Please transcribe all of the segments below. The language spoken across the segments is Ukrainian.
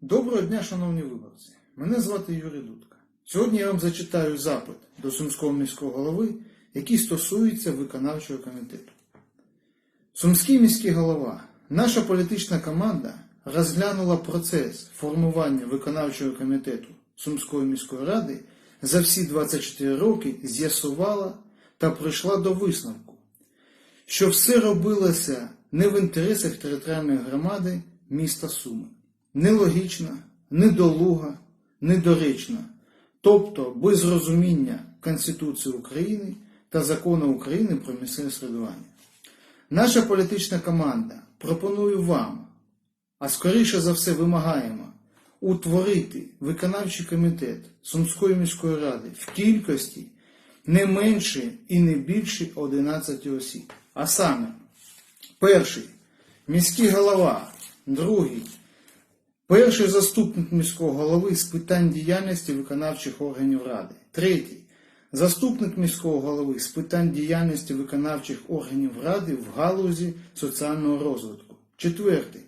Доброго дня, шановні виборці. Мене звати Юрій Дудка. Сьогодні я вам зачитаю запит до Сумського міського голови, який стосується виконавчого комітету. Сумський міський голова, наша політична команда розглянула процес формування виконавчого комітету Сумської міської ради за всі 24 роки, з'ясувала та прийшла до висновку, що все робилося не в інтересах територіальної громади міста Суми. Нелогічно, недолуга, недоречна, тобто без розуміння Конституції України та закону України про місцеве середування. Наша політична команда пропонує вам, а скоріше за все вимагаємо, утворити виконавчий комітет Сумської міської ради в кількості не менше і не більше 11 осіб. А саме, перший міський голова, другий перший заступник міського голови з питань діяльності виконавчих органів ради, третій. Заступник міського голови з питань діяльності виконавчих органів ради в галузі соціального розвитку, четвертий.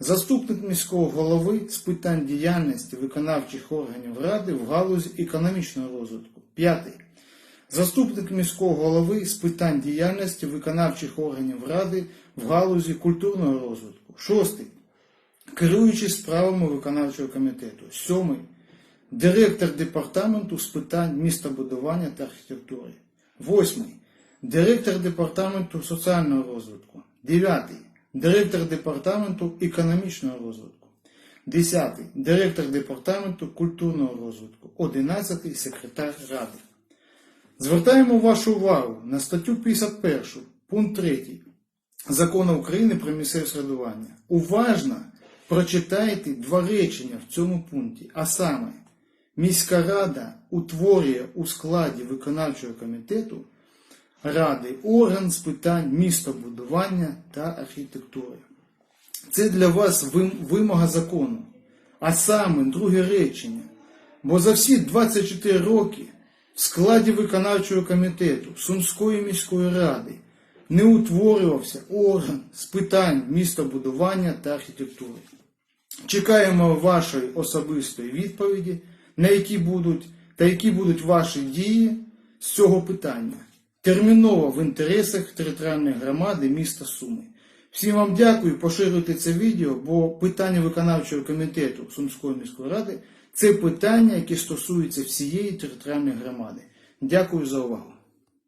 Заступник міського голови з питань діяльності виконавчих органів ради в галузі економічного розвитку, п'ятий. Заступник міського голови з питань діяльності виконавчих органів ради в галузі культурного розвитку, шостий керуючий справами виконавчого комітету, сьомий. Директор департаменту з питань містобудування та архітектури, восьмий. Директор департаменту соціального розвитку, дев'ятий. Директор департаменту економічного розвитку, десятий. Директор департаменту культурного розвитку, одинадцятий. Секретар ради. Звертаємо вашу увагу на статтю 51, пункт 3 Закону України про місцеве середування. Уважно прочитайте два речення в цьому пункті, а саме, міська рада утворює у складі виконавчого комітету ради орган з питань містобудування та архітектури. Це для вас вимога закону, а саме друге речення. Бо за всі 24 роки в складі виконавчого комітету Сумської міської ради не утворювався орган з питань містобудування та архітектури. Чекаємо вашої особистої відповіді, на які будуть та які будуть ваші дії з цього питання. Терміново в інтересах територіальної громади міста Суми. Всім вам дякую, поширюйте це відео, бо питання виконавчого комітету Сумської міської ради це питання, яке стосується всієї територіальної громади. Дякую за увагу.